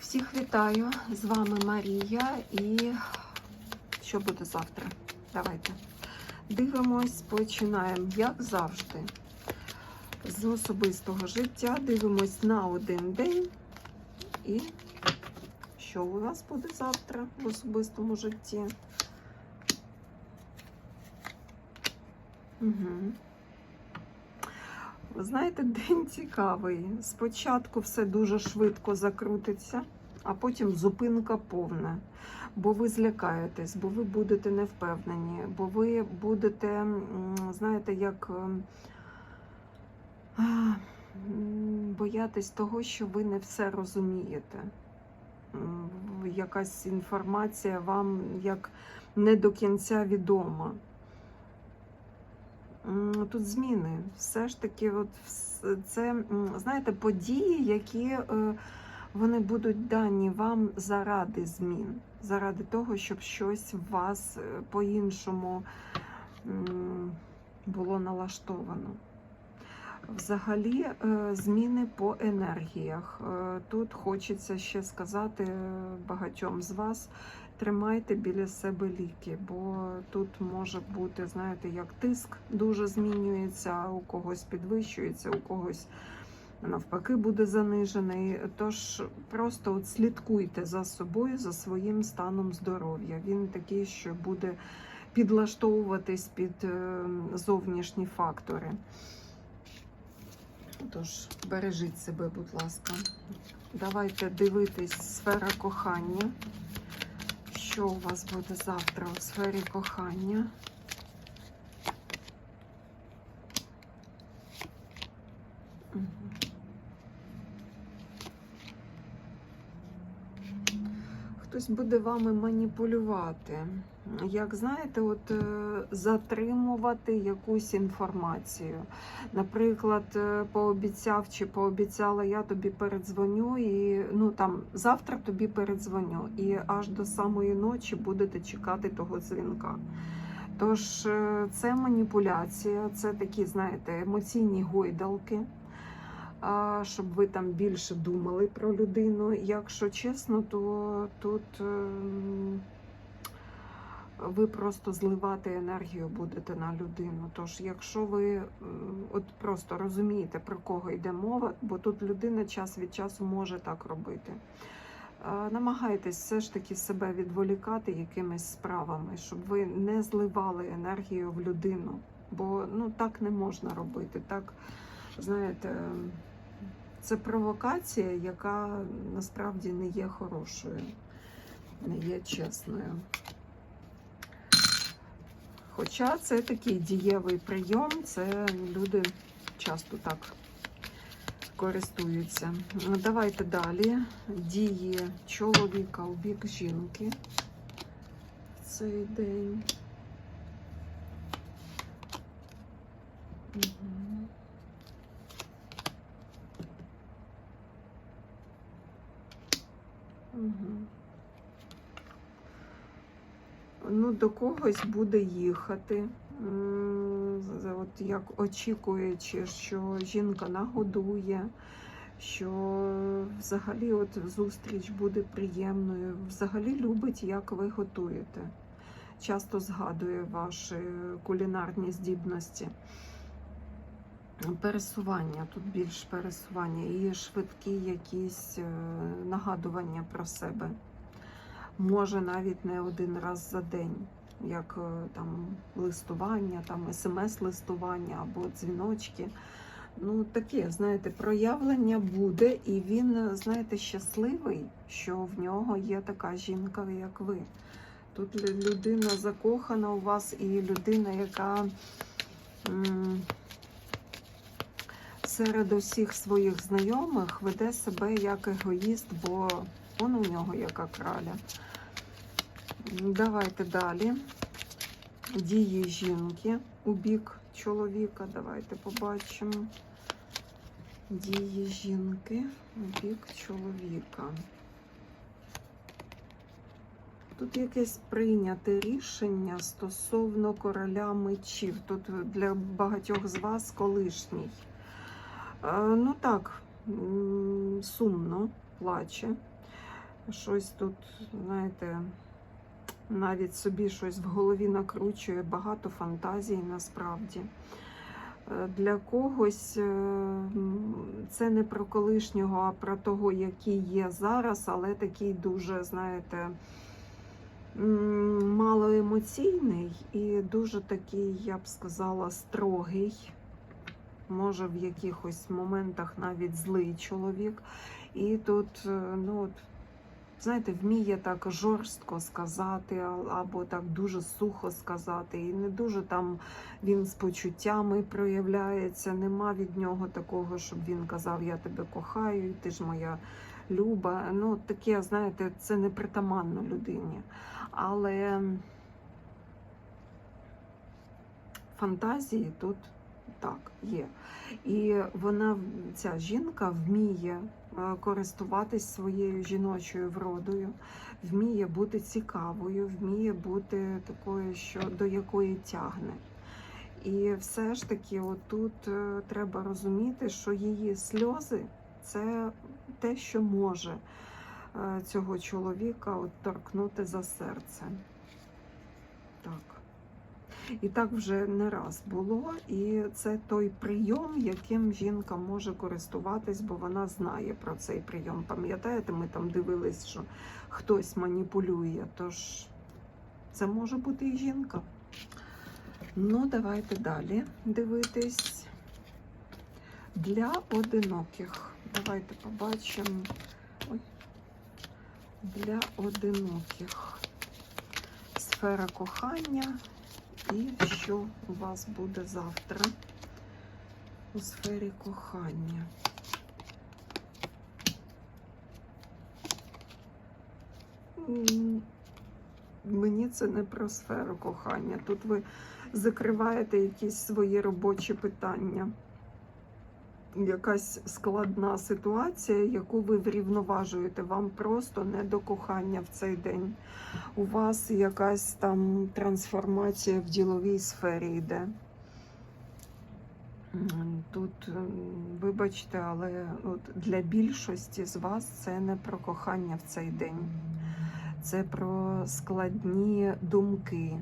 Всіх вітаю! З вами Марія і що буде завтра? Давайте дивимось, починаємо, як завжди, з особистого життя. Дивимось на один день. І що у нас буде завтра в особистому житті? Угу. Знаєте, день цікавий. Спочатку все дуже швидко закрутиться, а потім зупинка повна. Бо ви злякаєтесь, бо ви будете невпевнені, бо ви будете, знаєте, як ем, боятись того, що ви не все розумієте. Якась інформація вам як не до кінця відома. Тут зміни. Все ж таки, от це, знаєте, події, які е, вони будуть дані вам заради змін, заради того, щоб щось в вас е, по-іншому було налаштовано. Взагалі, е, зміни по енергіях. Тут хочеться ще сказати багатьом з вас, тримайте біля себе ліки, бо тут може бути, знаєте, як тиск дуже змінюється, у когось підвищується, у когось навпаки буде занижений. Тож просто от слідкуйте за собою, за своїм станом здоров'я. Він такий, що буде підлаштовуватись під е, зовнішні фактори. Тож бережіть себе, будь ласка. Давайте дивитись сфера кохання. Що у вас буде завтра у сфері кохання? Мгм. Хтось буде вами маніпулювати. Як знаєте, от е, затримувати якусь інформацію. Наприклад, е, пообіцяв чи пообіцяла, я тобі передзвоню, і ну там завтра тобі передзвоню, і аж до самої ночі будете чекати того дзвінка. Тож е, це маніпуляція, це такі, знаєте, емоційні гойдалки, щоб ви там більше думали про людину. Якщо чесно, то тут ем, ви просто зливати енергію будете на людину. Тож, якщо ви от просто розумієте, про кого йде мова, бо тут людина час від часу може так робити. Е, Намагайтесь все ж таки себе відволікати якимись справами, щоб ви не зливали енергію в людину. Бо ну так не можна робити. Так, знаєте, це провокація, яка насправді не є хорошою, не є чесною. Хоча це такий дієвий прийом, це люди часто так користуються. Давайте далі. Дії чоловіка у бік жінки в цей день. До когось буде їхати. От як очікуючи, що жінка нагодує, що взагалі от зустріч буде приємною. Взагалі любить, як ви готуєте. Часто згадує ваші кулінарні здібності. Пересування, тут більш пересування і швидкі якісь е, нагадування про себе. Може навіть не один раз за день, як е, там листування, там смс-листування або дзвіночки. Ну, таке, знаєте, проявлення буде, і він, знаєте, щасливий, що в нього є така жінка, як ви. Тут людина закохана у вас, і людина, яка серед усіх своїх знайомих веде себе як егоїст, бо он у нього яка краля. Давайте далі. Дії жінки у бік чоловіка. Давайте побачимо. Дії жінки у бік чоловіка. Тут якесь прийняте рішення стосовно короля мечів. Тут для багатьох з вас колишній. Е, Ну так, сумно, плаче. щось тут, знаєте, навіть собі щось в голові накручує, багато фантазій насправді. Е, Для когось е, це не про колишнього, а про того, який є зараз, але такий дуже, знаєте, малоемоційний і дуже такий, я б сказала, строгий. Може, в якихось моментах навіть злий чоловік. І тут, е, ну, от, знаєте, вміє так жорстко сказати, або так дуже сухо сказати. І не дуже там він з почуттями проявляється. Нема від нього такого, щоб він казав, я тебе кохаю, ти ж моя люба. Ну, таке, знаєте, це не притаманно людині. Але фантазії тут так є. І вона, ця жінка, вміє е, користуватись своєю жіночою вродою, вміє бути цікавою, вміє бути такою, що до якої тягне. І все ж таки, отут е, треба розуміти, що її сльози це те, що може е, цього чоловіка торкнути за серце. Так. І так вже не раз було, і це той прийом, яким жінка може користуватись, бо вона знає про цей прийом. Пам'ятаєте, ми там дивились, що хтось маніпулює, тож це може бути і жінка. Ну, давайте далі дивитись. Для одиноких. Давайте побачимо. Ой. Для одиноких. Сфера кохання. І що у вас буде завтра у сфері кохання? Мені це не про сферу кохання. Тут ви закриваєте якісь свої робочі питання. Якась складна ситуація, яку ви врівноважуєте. Вам просто не до кохання в цей день. У вас якась там трансформація в діловій сфері йде. Тут, вибачте, але от для більшості з вас це не про кохання в цей день. Це про складні думки,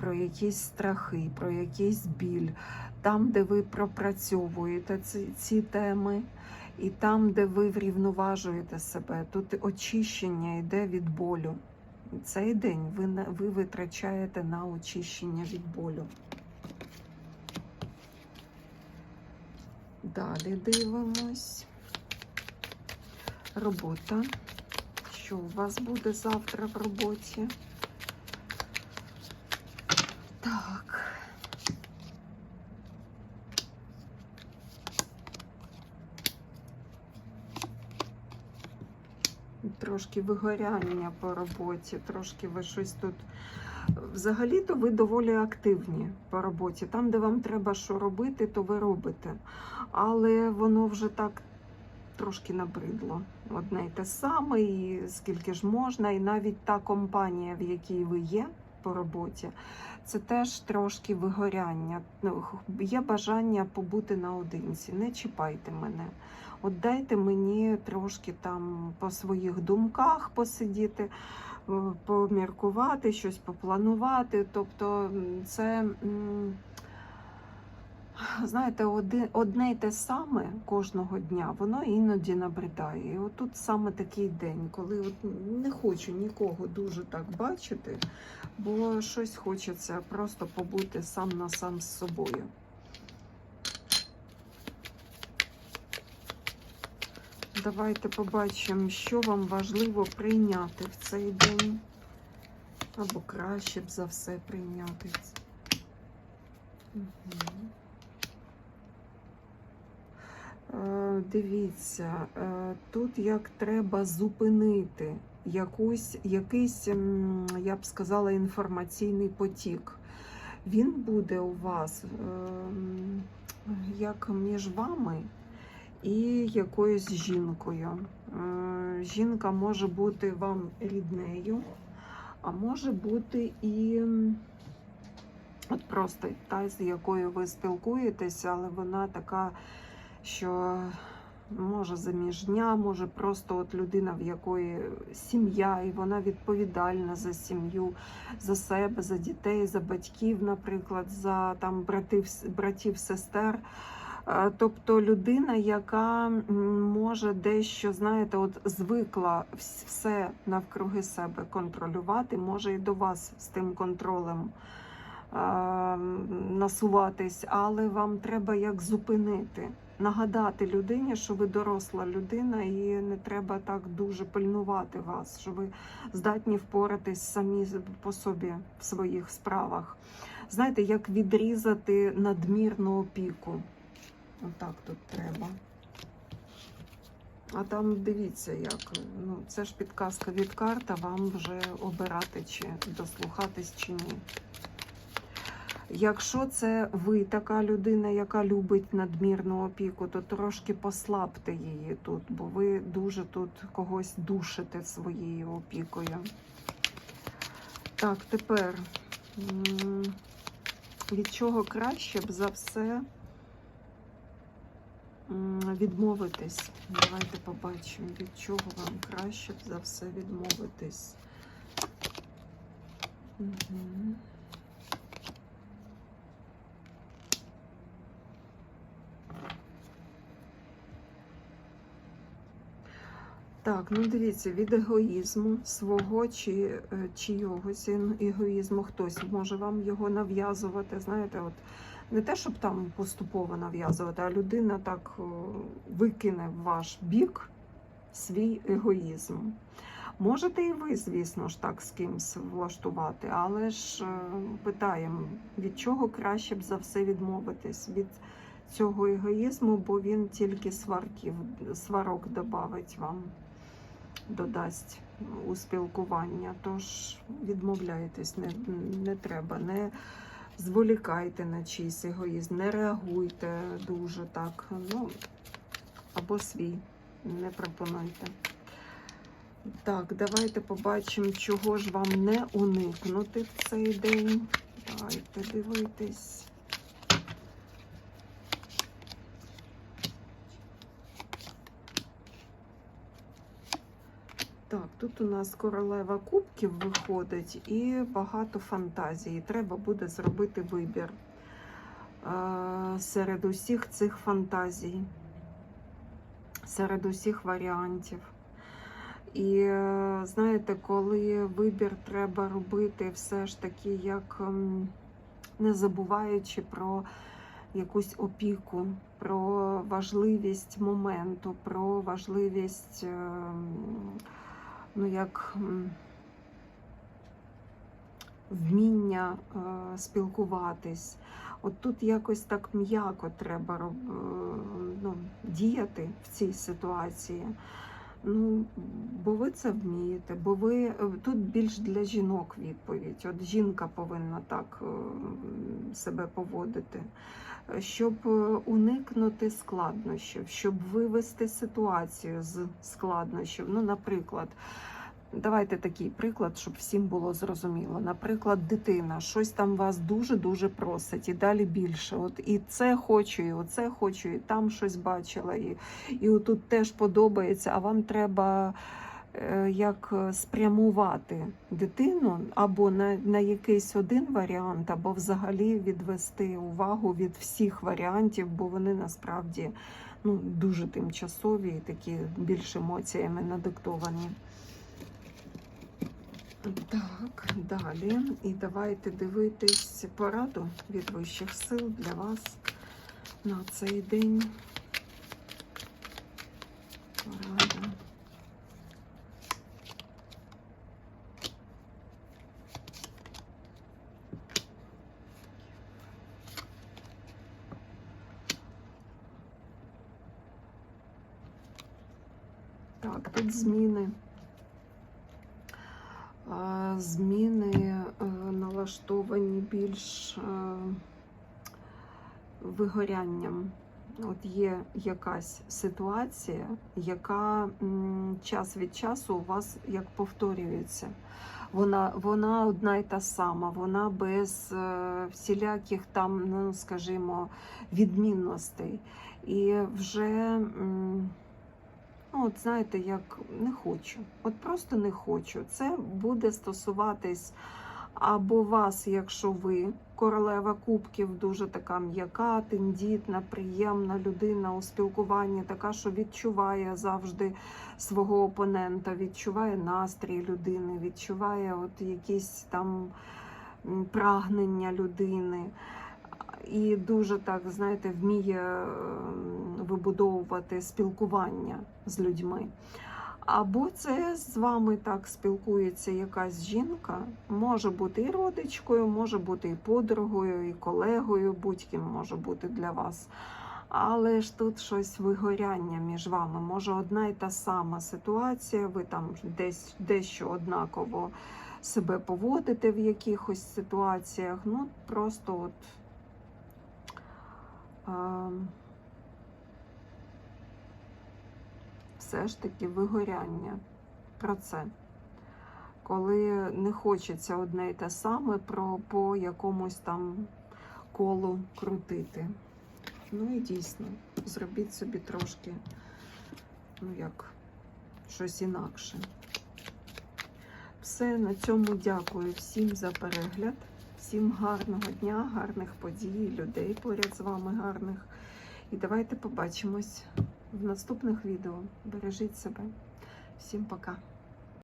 про якісь страхи, про якийсь біль. Там, де ви пропрацьовуєте ці, ці теми, і там, де ви врівноважуєте себе, тут очищення йде від болю. Цей день ви, ви витрачаєте на очищення від болю. Далі дивимось. Робота. Що у вас буде завтра в роботі? Трошки вигоряння по роботі, трошки ви щось тут. Взагалі-то ви доволі активні по роботі. Там, де вам треба що робити, то ви робите. Але воно вже так трошки набридло. Одне й те саме, і скільки ж можна, і навіть та компанія, в якій ви є по роботі, це теж трошки вигоряння. Ну, Є бажання побути наодинці. Не чіпайте мене. От дайте мені трошки там по своїх думках посидіти, е, поміркувати, щось попланувати. Тобто це. Знаєте, одне й те саме кожного дня, воно іноді набридає. І отут саме такий день, коли от не хочу нікого дуже так бачити, бо щось хочеться просто побути сам на сам з собою. Давайте побачимо, що вам важливо прийняти в цей день. Або краще б за все прийняти. Угу. Дивіться, е, тут як треба зупинити якусь, якийсь, я б сказала, інформаційний потік. Він буде у вас ем, як між вами і якоюсь жінкою. Е, Жінка може бути вам ріднею, а може бути і от просто та, з якою ви спілкуєтеся, але вона така що може заміжня, може просто от людина, в якої сім'я, і вона відповідальна за сім'ю, за себе, за дітей, за батьків, наприклад, за там братів, братів сестер. Тобто людина, яка може дещо, знаєте, от звикла все навкруги себе контролювати, може і до вас з тим контролем насуватись, але вам треба як зупинити, нагадати людині, що ви доросла людина, і не треба так дуже пильнувати вас, що ви здатні впоратись самі по собі в своїх справах. Знаєте, як відрізати надмірну опіку. Отак тут треба. А там дивіться, як ну це ж підказка від карта, вам вже обирати чи дослухатись чи ні. Якщо це ви така людина, яка любить надмірну опіку, то трошки послабте її тут, бо ви дуже тут когось душите своєю опікою. Так, тепер від чого краще б за все відмовитись? Давайте побачимо, від чого вам краще за все відмовитись. Угу. Так, ну дивіться, від егоїзму свого чи е, чийогось егоїзму хтось може вам його нав'язувати. Знаєте, от не те, щоб там поступово нав'язувати, а людина так викине в ваш бік свій егоїзм. Можете і ви, звісно ж, так з кимсь влаштувати, але ж е, питаємо, від чого краще б за все відмовитись? Від цього егоїзму, бо він тільки сварків, сварок додавить вам додасть у спілкування. Тож відмовляйтесь, не, не треба, не зволікайте на чийсь егоїзм, не реагуйте дуже так. Ну, або свій не пропонуйте. Так, давайте побачимо, чого ж вам не уникнути в цей день. Давайте дивитись. Так, тут у нас королева кубків виходить і багато фантазії. Треба буде зробити вибір е, серед усіх цих фантазій, серед усіх варіантів. І знаєте, коли вибір треба робити все ж таки, як ем, не забуваючи про якусь опіку, про важливість моменту, про важливість. Ну, як вміння е, спілкуватись. От тут якось так м'яко треба е, ну, діяти в цій ситуації. Ну, бо ви це вмієте, бо ви е, тут більш для жінок відповідь. От жінка повинна так е, себе поводити, щоб е, уникнути складнощів, щоб вивести ситуацію з складнощів. Ну, наприклад, давайте такий приклад, щоб всім було зрозуміло. Наприклад, дитина щось там вас дуже дуже просить, і далі більше. От і це хочу, і оце хочу, і там щось бачила, і, і отут теж подобається. А вам треба е, як е, спрямувати дитину або на, на якийсь один варіант, або взагалі відвести увагу від всіх варіантів, бо вони насправді ну, дуже тимчасові і такі більш емоціями надиктовані. Так, далі. І давайте дивитись пораду від вищих сил для вас на цей день. Порада. Так, тут зміни. Зміни е, налаштовані більш е, вигорянням. от є якась ситуація, яка час від часу у вас як повторюється. Вона, вона одна і та сама, вона без е, всіляких там, ну скажімо, відмінностей. І вже, от знаєте, як не хочу. От просто не хочу. Це буде стосуватись або вас, якщо ви королева кубків, дуже така м'яка, тендітна, приємна людина у спілкуванні, така, що відчуває завжди свого опонента, відчуває настрій людини, відчуває от якісь там прагнення людини. І дуже так, знаєте, вміє ем, вибудовувати спілкування з людьми. Або це з вами так спілкується якась жінка, може бути і родичкою, може бути і подругою, і колегою, будь-ким може бути для вас. Але ж тут щось вигоряння між вами. Може, одна і та сама ситуація, ви там десь дещо однаково себе поводите в якихось ситуаціях. Ну, просто от. Все ж таки вигоряння про це. Коли не хочеться одне й те саме про, по якомусь там колу крутити. Ну і дійсно, зробіть собі трошки, ну як, щось інакше. Все, на цьому дякую всім за перегляд. Всім гарного дня, гарних подій, людей поряд з вами гарних. І давайте побачимось в наступних відео. Бережіть себе. Всім пока.